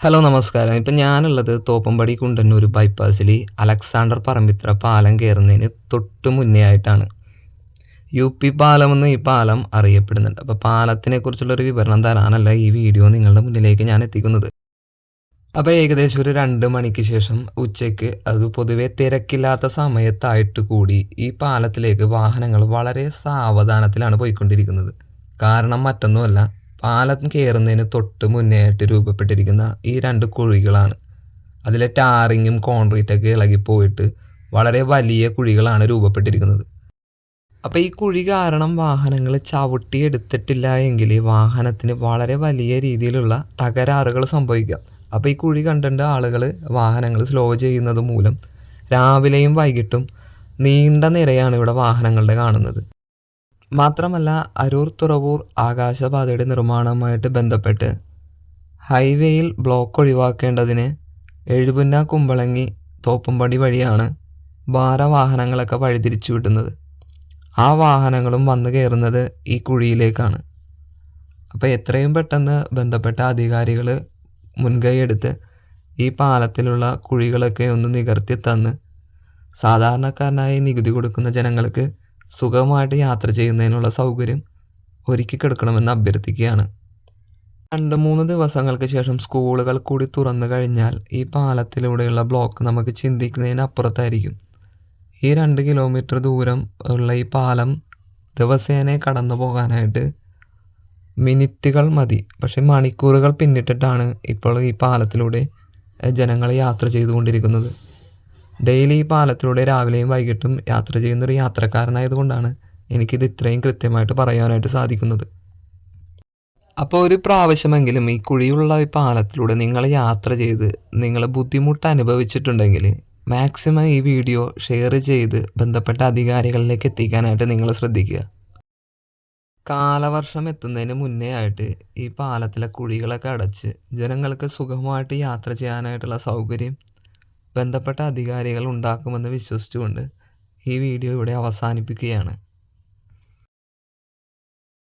Hello നമസ്കാരം. ഇപ്പം ഞാനുള്ളത് തോപ്പമ്പടി കുണ്ടന്നൂർ ബൈപ്പാസിൽ അലക്സാണ്ടർ പറമ്പിത്ര പാലം കയറുന്നതിന് തൊട്ട് മുന്നേ ആയിട്ടാണ്. യു പി പാലമെന്ന് ഈ പാലം അറിയപ്പെടുന്നുണ്ട്. അപ്പോൾ പാലത്തിനെക്കുറിച്ചുള്ളൊരു വിവരണം തരാനല്ല ഈ വീഡിയോ നിങ്ങളുടെ മുന്നിലേക്ക് ഞാൻ എത്തിക്കുന്നത്. അപ്പോൾ ഏകദേശം ഒരു രണ്ട് മണിക്ക് ശേഷം ഉച്ചയ്ക്ക് അത് പൊതുവെ തിരക്കില്ലാത്ത സമയത്തായിട്ട് കൂടി ഈ പാലത്തിലേക്ക് വാഹനങ്ങൾ വളരെ സാവധാനത്തിലാണ് പോയിക്കൊണ്ടിരിക്കുന്നത്. കാരണം മറ്റൊന്നുമല്ല പാലം കയറുന്നതിന് തൊട്ട് മുന്നേ ആയിട്ട് രൂപപ്പെട്ടിരിക്കുന്ന ഈ രണ്ട് കുഴികളാണ്. അതിലെ ടാറിങ്ങും കോൺക്രീറ്റൊക്കെ ഇളകിപ്പോയിട്ട് വളരെ വലിയ കുഴികളാണ് രൂപപ്പെട്ടിരിക്കുന്നത്. അപ്പോൾ ഈ കുഴി കാരണം വാഹനങ്ങൾ ചവിട്ടിയെടുത്തിട്ടില്ല എങ്കിൽ വാഹനത്തിന് വളരെ വലിയ രീതിയിലുള്ള തകരാറുകൾ സംഭവിക്കാം. അപ്പോൾ ഈ കുഴി കണ്ടിട്ട് ആളുകൾ വാഹനങ്ങൾ സ്ലോ ചെയ്യുന്നത് മൂലം രാവിലെയും വൈകിട്ടും നീണ്ട നിരയാണ് ഇവിടെ വാഹനങ്ങളുടെ കാണുന്നത്. മാത്രമല്ല അരൂർ തുറവൂർ ആകാശപാതയുടെ നിർമ്മാണവുമായിട്ട് ബന്ധപ്പെട്ട് ഹൈവേയിൽ ബ്ലോക്ക് ഒഴിവാക്കേണ്ടതിന് എഴുപുന്ന കുമ്പളങ്ങി തോപ്പുംപടി വഴിയാണ് ഭാരവാഹനങ്ങളൊക്കെ വഴിതിരിച്ചു വിടുന്നത്. ആ വാഹനങ്ങളും വന്നു കയറുന്നത് ഈ കുഴിയിലേക്കാണ്. അപ്പോൾ എത്രയും പെട്ടെന്ന് ബന്ധപ്പെട്ട അധികാരികൾ മുൻകൈയെടുത്ത് ഈ പാലത്തിലുള്ള കുഴികളൊക്കെ ഒന്ന് നികർത്തി തന്ന് സാധാരണക്കാരനായി നികുതി കൊടുക്കുന്ന ജനങ്ങൾക്ക് സുഖമായിട്ട് യാത്ര ചെയ്യുന്നതിനുള്ള സൗകര്യം ഒരുക്കി കിടക്കണമെന്ന് അഭ്യർത്ഥിക്കുകയാണ്. രണ്ട് മൂന്ന് ദിവസങ്ങൾക്ക് ശേഷം സ്കൂളുകൾ കൂടി തുറന്നു കഴിഞ്ഞാൽ ഈ പാലത്തിലൂടെയുള്ള ബ്ലോക്ക് നമുക്ക് ചിന്തിക്കുന്നതിനപ്പുറത്തായിരിക്കും. ഈ രണ്ട് കിലോമീറ്റർ ദൂരം ഉള്ള ഈ പാലം ദിവസേന കടന്നു പോകാനായിട്ട് മിനിറ്റുകൾ മതി. പക്ഷേ മണിക്കൂറുകൾ പിന്നിട്ടിട്ടാണ് ഇപ്പോൾ ഈ പാലത്തിലൂടെ ജനങ്ങൾ യാത്ര ചെയ്തുകൊണ്ടിരിക്കുന്നത്. ഡെയിലി ഈ പാലത്തിലൂടെ രാവിലെയും വൈകിട്ടും യാത്ര ചെയ്യുന്നൊരു യാത്രക്കാരനായതുകൊണ്ടാണ് എനിക്കിത് ഇത്രയും കൃത്യമായിട്ട് പറയാനായിട്ട് സാധിക്കുന്നത്. അപ്പോൾ ഒരു പ്രാവശ്യമെങ്കിലും ഈ കുഴിയുള്ള ഈ പാലത്തിലൂടെ നിങ്ങൾ യാത്ര ചെയ്ത് നിങ്ങൾ ബുദ്ധിമുട്ട് അനുഭവിച്ചിട്ടുണ്ടെങ്കിൽ മാക്സിമം ഈ വീഡിയോ ഷെയർ ചെയ്ത് ബന്ധപ്പെട്ട അധികാരികളിലേക്ക് എത്തിക്കാനായിട്ട് നിങ്ങൾ ശ്രദ്ധിക്കുക. കാലവർഷം എത്തുന്നതിന് മുന്നേ ആയിട്ട് ഈ പാലത്തിലെ കുഴികളൊക്കെ അടച്ച് ജനങ്ങൾക്ക് സുഖമായിട്ട് യാത്ര ചെയ്യാനായിട്ടുള്ള സൗകര്യം ബന്ധപ്പെട്ട അധികാരികൾ ഉണ്ടാക്കുമെന്ന് വിശ്വസിച്ചുകൊണ്ട് ഈ വീഡിയോ ഇവിടെ അവസാനിപ്പിക്കുകയാണ്.